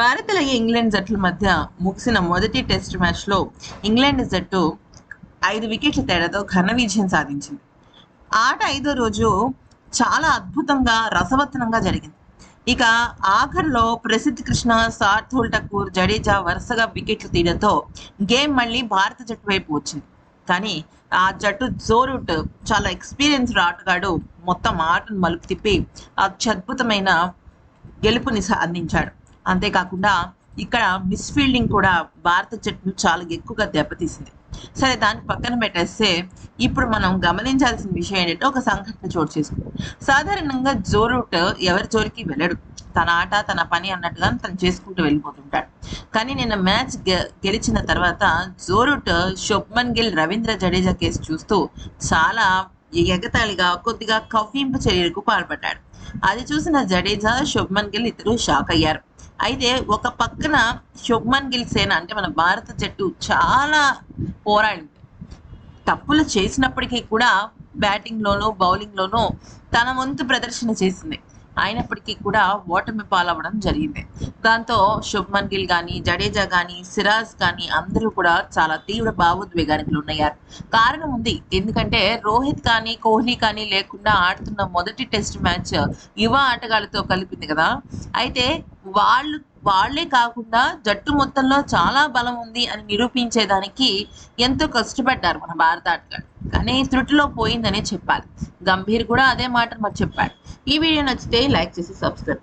భారత్ అలాగే ఇంగ్లాండ్ జట్ల మధ్య ముగిసిన మొదటి టెస్ట్ మ్యాచ్లో ఇంగ్లాండ్ జట్టు ఐదు వికెట్ల తేడాతో ఘన విజయం సాధించింది. ఆట ఐదో రోజు చాలా అద్భుతంగా రసవత్తనంగా జరిగింది. ఇక ఆఖర్లో ప్రసిద్ధ్ కృష్ణ సార్థుల్ ఠాకూర్ జడేజా వరుసగా వికెట్లు తీయడంతో గేమ్ మళ్ళీ భారత జట్టు వైపు వచ్చింది. కానీ ఆ జట్టు జోరుట్ చాలా ఎక్స్పీరియన్స్డ్ ఆటగాడు మొత్తం ఆటను మలుపు తిప్పి అత్యద్భుతమైన గెలుపుని అందించాడు అంతేకాకుండా ఇక్కడ మిస్ ఫీల్డింగ్ కూడా భారత జట్టును చాలా ఎక్కువగా దెబ్బతీసింది. సరే దాన్ని పక్కన పెట్టేస్తే ఇప్పుడు మనం గమనించాల్సిన విషయం ఏంటంటే ఒక సంఘటన చోటు చేసుకుంది. సాధారణంగా జోరూట్ ఎవరి జోలికి వెళ్ళడు. తన ఆట తన పని అన్నట్టుగా తను చేసుకుంటూ వెళ్ళిపోతుంటాడు. కానీ నిన్న మ్యాచ్ గెలిచిన తర్వాత జోరూట్ శుభ్మన్ గిల్ రవీంద్ర జడేజా కేసు చూస్తూ చాలా ఎగతాళిగా కొద్దిగా కవ్వింపు చర్యలకు పాల్పడ్డాడు. అది చూసిన జడేజా శుభ్మన్ గిల్ ఇద్దరు షాక్ అయ్యారు. అయితే ఒక పక్కన శుభ్మన్ గిల్ సేన అంటే మన భారత జట్టు చాలా పోరాడింది. తప్పులు చేసినప్పటికీ కూడా బ్యాటింగ్లోనూ బౌలింగ్లోనూ తన వంతు ప్రదర్శన చేసింది. అయినప్పటికీ కూడా ఓటమి పాలవడం జరిగింది. దాంతో శుభ్మన్ గిల్ కానీ జడేజా కానీ సిరాజ్ కానీ అందరూ కూడా చాలా తీవ్ర భావోద్వేగానికి లోనయ్యారు. కారణం ఉంది. ఎందుకంటే రోహిత్ కానీ కోహ్లీ కానీ లేకుండా ఆడుతున్న మొదటి టెస్ట్ మ్యాచ్ యువ ఆటగాళ్ళతో కలిపింది కదా. అయితే వాళ్ళు వాళ్ళే కాకుండా జట్టు మొత్తంలో చాలా బలం ఉంది అని నిరూపించేదానికి ఎంతో కష్టపడ్డారు మన భారత ఆటగాళ్ళు కానీ త్రుటిలో పోయిందనే చెప్పాలి. గంభీర్ కూడా అదే మాట మరి చెప్పాడు. ఈ వీడియో నచ్చితే లైక్ చేసి సబ్స్క్రైబ్ చేసి